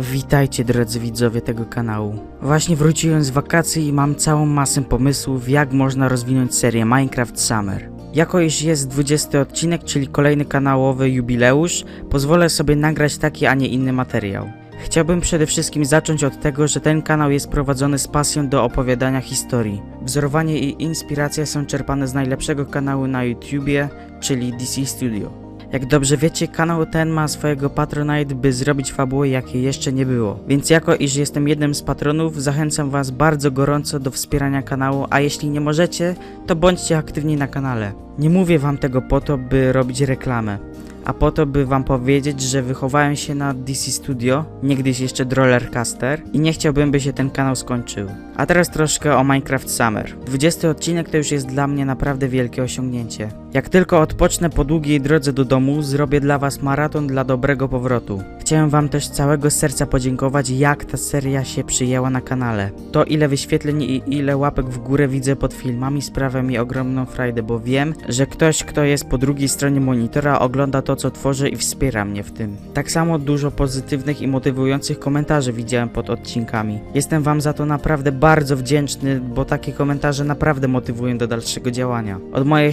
Witajcie drodzy widzowie tego kanału. Właśnie wróciłem z wakacji i mam całą masę pomysłów jak można rozwinąć serię Minecraft Summer. Jako iż jest 20 odcinek, czyli kolejny kanałowy jubileusz, pozwolę sobie nagrać taki, a nie inny materiał. Chciałbym przede wszystkim zacząć od tego, że ten kanał jest prowadzony z pasją do opowiadania historii. Wzorowanie i inspiracja są czerpane z najlepszego kanału na YouTubie, czyli DC Studio. Jak dobrze wiecie, kanał ten ma swojego Patronite, by zrobić fabułę, jakiej jeszcze nie było. Więc jako iż jestem jednym z patronów, zachęcam was bardzo gorąco do wspierania kanału, a jeśli nie możecie, to bądźcie aktywni na kanale. Nie mówię wam tego po to, by robić reklamę, a po to, by wam powiedzieć, że wychowałem się na DC Studio, niegdyś jeszcze Drollercaster i nie chciałbym, by się ten kanał skończył. A teraz troszkę o Minecraft Summer. 20 odcinek to już jest dla mnie naprawdę wielkie osiągnięcie. Jak tylko odpocznę po długiej drodze do domu, zrobię dla was maraton dla dobrego powrotu. Chciałem wam też całego serca podziękować, jak ta seria się przyjęła na kanale. To ile wyświetleń i ile łapek w górę widzę pod filmami sprawia mi ogromną frajdę, bo wiem, że ktoś, kto jest po drugiej stronie monitora, ogląda to, co tworzę i wspiera mnie w tym. Tak samo dużo pozytywnych i motywujących komentarzy widziałem pod odcinkami. Jestem wam za to naprawdę bardzo wdzięczny, bo takie komentarze naprawdę motywują do dalszego działania. Od mojej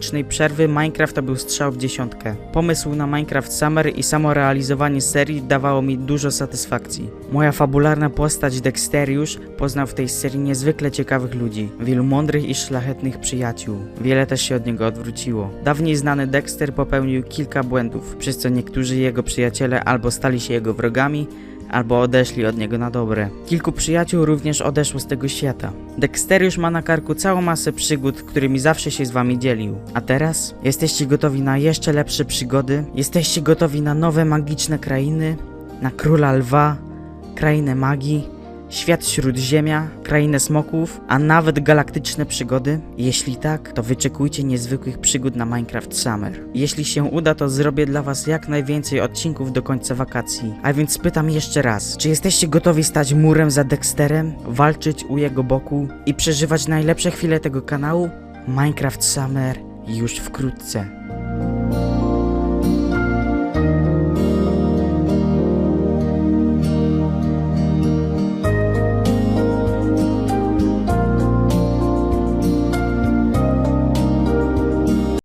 6-miesięcznej przerwy Minecraft był strzał w dziesiątkę. Pomysł na Minecraft Summer i samo realizowanie serii dawało mi dużo satysfakcji. Moja fabularna postać Dexteriusz poznał w tej serii niezwykle ciekawych ludzi, wielu mądrych i szlachetnych przyjaciół. Wiele też się od niego odwróciło. Dawniej znany Dexter popełnił kilka błędów, przez co niektórzy jego przyjaciele albo stali się jego wrogami, albo odeszli od niego na dobre. Kilku przyjaciół również odeszło z tego świata. Dexteriusz ma na karku całą masę przygód, którymi zawsze się z wami dzielił. A teraz? Jesteście gotowi na jeszcze lepsze przygody? Jesteście gotowi na nowe magiczne krainy? Na króla lwa? Krainę magii? Świat Śródziemia, krainę smoków, a nawet galaktyczne przygody? Jeśli tak, to wyczekujcie niezwykłych przygód na Minecraft Summer. Jeśli się uda, to zrobię dla was jak najwięcej odcinków do końca wakacji. A więc pytam jeszcze raz, czy jesteście gotowi stać murem za Dexterem, walczyć u jego boku i przeżywać najlepsze chwile tego kanału? Minecraft Summer już wkrótce.